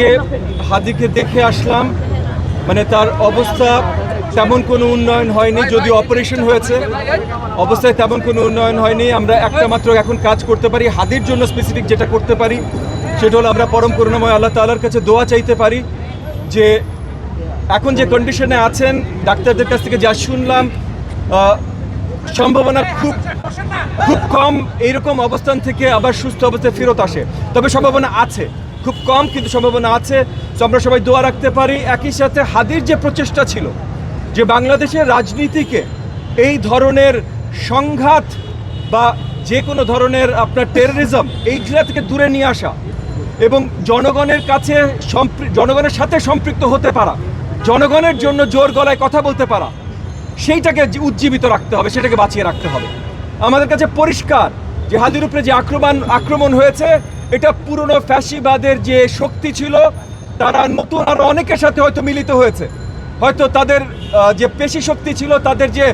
আজকে হাদিকে দেখে আসলাম। মানে তার অবস্থা তেমন কোনো উন্নয়ন হয়নি যদি অপারেশন হয়েছে। অবস্থায় তেমন কোনো উন্নয়ন হয়নি। আমরা একটা মাত্র এখন কাজ করতে পারি, হাদির জন্য স্পেসিফিক যেটা করতে পারি, সেটা হলো আমরা পরম করুণাময় আল্লাহ তাআলার কাছে দোয়া চাইতে পারি যে এখন যে কন্ডিশনে আছেন, ডাক্তারদের কাছ থেকে যা শুনলাম সম্ভাবনা খুব খুব কম। এইরকম অবস্থান থেকে আবার সুস্থ অবস্থায় ফেরত আসে। তবে সম্ভাবনা আছে। খুব কম কিন্তু সম্ভাবনা আছে। তো আমরা সবাই দোয়া রাখতে পারি। একই সাথে হাদির যে প্রচেষ্টা ছিল, যে বাংলাদেশের রাজনীতিকে এই ধরনের সংঘাত বা যে কোনো ধরনের আপনার টেররিজম এইগুলা থেকে দূরে নিয়ে আসা এবং জনগণের কাছে জনগণের সাথে সম্পৃক্ত হতে পারা, জনগণের জন্য জোর গলায় কথা বলতে পারা, সেইটাকে উজ্জীবিত রাখতে হবে, সেটাকে বাঁচিয়ে রাখতে হবে। আমাদের কাছে পরিষ্কার যে হাদির উপরে যে আক্রমণ আক্রমণ হয়েছে এটা পুরনো ফ্যাসিবাদের যে শক্তি ছিল, তারা নতুন আরও অনেকের সাথে হয়তো মিলিত হয়েছে। হয়তো তাদের যে পেশি শক্তি ছিল, তাদের যে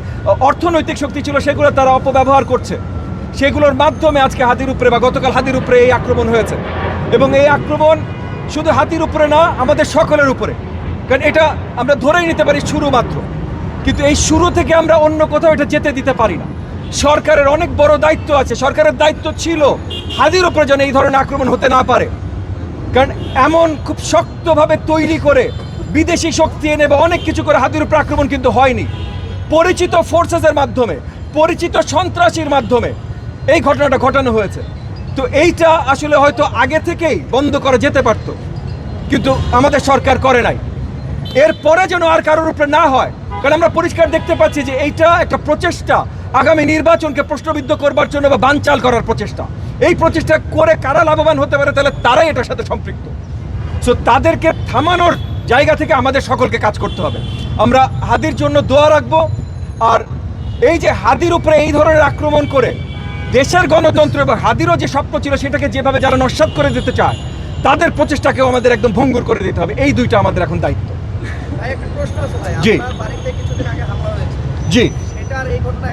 অর্থনৈতিক শক্তি ছিল, সেগুলো তারা অপব্যবহার করছে। সেগুলোর মাধ্যমে আজকে হাতির উপরে বা গতকাল হাতির উপরে এই আক্রমণ হয়েছে। এবং এই আক্রমণ শুধু হাতির উপরে না, আমাদের সকলের উপরে। কারণ এটা আমরা ধরেই নিতে পারি শুরু মাত্র। কিন্তু এই শুরু থেকে আমরা অন্য কোথাও এটা যেতে দিতে পারি না। সরকারের অনেক বড় দায়িত্ব আছে। সরকারের দায়িত্ব ছিল হাদির উপরে যেন এই ধরনের আক্রমণ হতে না পারে। কারণ এমন খুব শক্তভাবে তৈরি করে বিদেশি শক্তি এনে বা অনেক কিছু করে হাতির উপর আক্রমণ কিন্তু হয়নি। পরিচিত ফোর্সেসের মাধ্যমে, পরিচিত সন্ত্রাসীর মাধ্যমে এই ঘটনাটা ঘটানো হয়েছে। তো এইটা আসলে হয়তো আগে থেকেই বন্ধ করা যেতে পারতো। কিন্তু আমাদের সরকার করে নাই। এরপরে যেন আর কারোর উপরে না হয়, কারণ আমরা পরিষ্কার দেখতে পাচ্ছি যে এইটা একটা প্রচেষ্টা আগামী নির্বাচনকে প্রশ্নবিদ্ধ করবার জন্য বা বানচাল করার প্রচেষ্টা। এই প্রচেষ্টা করে কারা লাভবান হতে পারে তাহলে তারাই এটার সাথে সম্পৃক্ত। সো তাদেরকে থামানোর জায়গা থেকে আমাদের সকলকে কাজ করতে হবে। আমরা হাদির জন্য দোয়া রাখব। আর এই যে হাদির উপরে এই ধরনের আক্রমণ করে দেশের গণতন্ত্র এবং হাদিরও যে স্বপ্ন ছিল সেটাকে যেভাবে যারা নস্বাত করে দিতে চায় তাদের প্রচেষ্টাকেও আমাদের একদম ভঙ্গুর করে দিতে হবে। এই দুইটা আমাদের এখন দায়িত্ব। জি। জি।